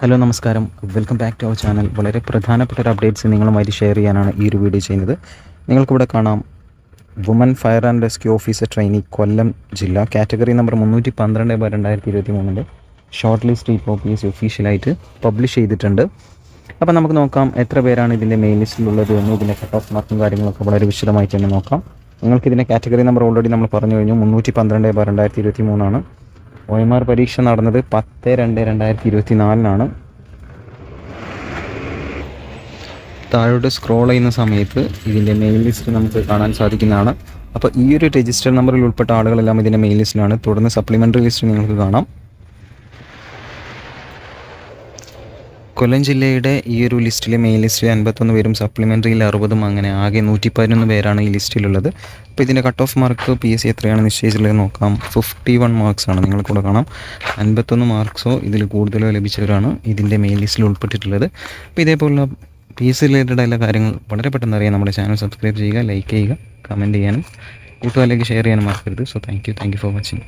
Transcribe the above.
Hello നമസ്കാരം. Welcome back to our channel. വളരെ പ്രധാനപ്പെട്ട ഒരു അപ്ഡേറ്റ്സ് നിങ്ങളുമായി ഷെയർ ചെയ്യാനാണ് ഈ ഒരു വീഡിയോ ചെയ്യുന്നത്. നിങ്ങൾക്കിവിടെ കാണാം woman fire and rescue officer trainee Kollam ജില്ല. കാറ്റഗറി നമ്പർ മുന്നൂറ്റി പന്ത്രണ്ട് ബൈ രണ്ടായിരത്തി ഇരുപത്തി മൂന്നിന്റെ ഷോർട്ട് ലിസ്റ്റ് ഇപ്പോൾ പി എസ് ഒഫീഷ്യലായിട്ട് പബ്ലിഷ് ചെയ്തിട്ടുണ്ട്. അപ്പോൾ നമുക്ക് നോക്കാം എത്ര പേരാണ് ഇതിന്റെ മെയിൻ ലിസ്റ്റിലുള്ളത് എന്നും ഇതിന്റെ കട്ട് ഓഫ് മാർക്കും കാര്യങ്ങളൊക്കെ വളരെ വിശദമായിട്ട് തന്നെ നോക്കാം. നിങ്ങൾക്ക് ഇതിന്റെ കാറ്റഗറി നമ്പർ ഓൾറെഡി നമ്മൾ പറഞ്ഞു കഴിഞ്ഞു. മുന്നൂറ്റി പന്ത്രണ്ട് ബൈ രണ്ടായിരത്തി ഇരുപത്തി മൂന്നാണ് ഒ എം ആർ പരീക്ഷ നടന്നത് പത്ത് രണ്ട് രണ്ടായിരത്തി ഇരുപത്തി നാലിനാണ് താഴോട്ട് സ്ക്രോൾ ചെയ്യുന്ന സമയത്ത് ഇതിന്റെ മെയിൽ ലിസ്റ്റ് നമുക്ക് കാണാൻ സാധിക്കുന്നതാണ്. അപ്പോൾ ഈ ഒരു രജിസ്റ്റർ നമ്പറിൽ ഉൾപ്പെട്ട ആളുകളെല്ലാം ഇതിന്റെ മെയിൽ ലിസ്റ്റിലാണ് തുടർന്ന് സപ്ലിമെന്ററി ലിസ്റ്റ് നിങ്ങൾക്ക് കാണാം. കൊല്ലം ജില്ലയുടെ ഈ ഒരു ലിസ്റ്റിൽ മെയിൻ ലിസ്റ്റിൽ അൻപത്തൊന്ന് പേരും സപ്ലിമെന്ററിയിൽ അറുപതും അങ്ങനെ ആകെ നൂറ്റി പതിനൊന്ന് പേരാണ് ഈ ലിസ്റ്റിലുള്ളത് അപ്പോൾ ഇതിന്റെ cut off mark P S C എത്രയാണ് നിശ്ചയിച്ചിട്ടുള്ളത് നോക്കാം. ഫിഫ്റ്റി വൺ മാർക്സ് ആണ് നിങ്ങൾ കൂടെ കാണാം. അൻപത്തൊന്ന് മാർക്സോ ഇതിൽ കൂടുതലോ ലഭിച്ചവരാണ് ഇതിന്റെ മെയിൻ ലിസ്റ്റിൽ ഉൾപ്പെട്ടിട്ടുള്ളത്. അപ്പോൾ ഇതേപോലുള്ള പി എസ് സി റിലേറ്റഡ് ആയുള്ള കാര്യങ്ങൾ വളരെ പെട്ടെന്ന് അറിയാൻ നമ്മുടെ ചാനൽ സബ്സ്ക്രൈബ് ചെയ്യുക ലൈക്ക് ചെയ്യുക കമന്റ് ചെയ്യാനും കൂട്ടുകാരിലേക്ക് ഷെയർ ചെയ്യാനും മറക്കരുത്. So thank you thank you for watching